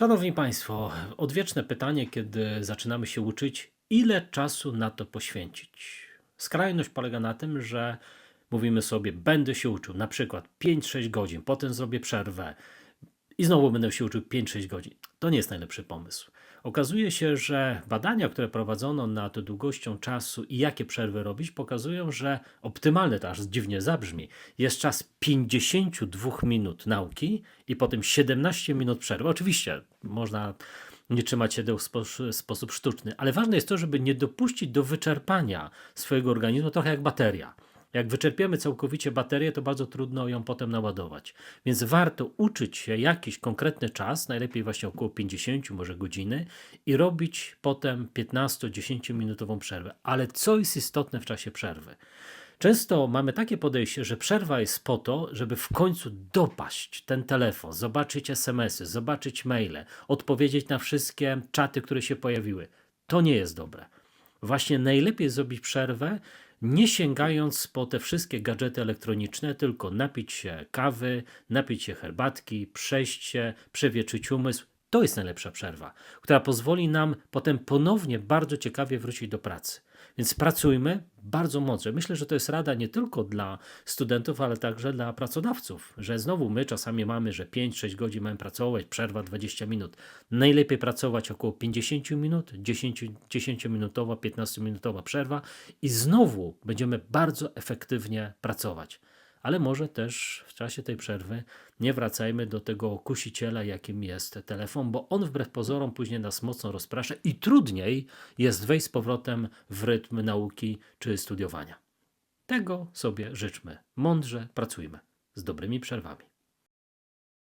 Szanowni Państwo, odwieczne pytanie, kiedy zaczynamy się uczyć, ile czasu na to poświęcić? Skrajność polega na tym, że mówimy sobie, będę się uczył na przykład 5-6 godzin, potem zrobię przerwę i znowu będę się uczył 5-6 godzin. To nie jest najlepszy pomysł. Okazuje się, że badania, które prowadzono nad długością czasu i jakie przerwy robić, pokazują, że optymalny, to aż dziwnie zabrzmi, jest czas 52 minut nauki i potem 17 minut przerwy. Oczywiście można nie trzymać się w spo- sposób sztuczny, ale ważne jest to, żeby nie dopuścić do wyczerpania swojego organizmu, trochę jak bateria. Jak wyczerpiemy całkowicie baterię, to bardzo trudno ją potem naładować. Więc warto uczyć się jakiś konkretny czas, najlepiej właśnie około 50, może godziny, i robić potem 15-10 minutową przerwę. Ale co jest istotne w czasie przerwy? Często mamy takie podejście, że przerwa jest po to, żeby w końcu dopaść ten telefon, zobaczyć SMS-y, zobaczyć maile, odpowiedzieć na wszystkie czaty, które się pojawiły. To nie jest dobre. Właśnie najlepiej zrobić przerwę, nie sięgając po te wszystkie gadżety elektroniczne, tylko napić się kawy, napić się herbatki, przejść się, przewietrzyć umysł. To jest najlepsza przerwa, która pozwoli nam potem ponownie bardzo ciekawie wrócić do pracy. Więc pracujmy bardzo mądrze. Myślę, że to jest rada nie tylko dla studentów, ale także dla pracodawców, że znowu my czasami mamy, że 5-6 godzin mamy pracować, przerwa 20 minut. Najlepiej pracować około 50 minut, 10 10-minutowa, 15-minutowa przerwa i znowu będziemy bardzo efektywnie pracować. Ale może też w czasie tej przerwy nie wracajmy do tego kusiciela, jakim jest telefon, bo on wbrew pozorom później nas mocno rozprasza i trudniej jest wejść z powrotem w rytm nauki czy studiowania. Tego sobie życzmy. Mądrze pracujmy z dobrymi przerwami.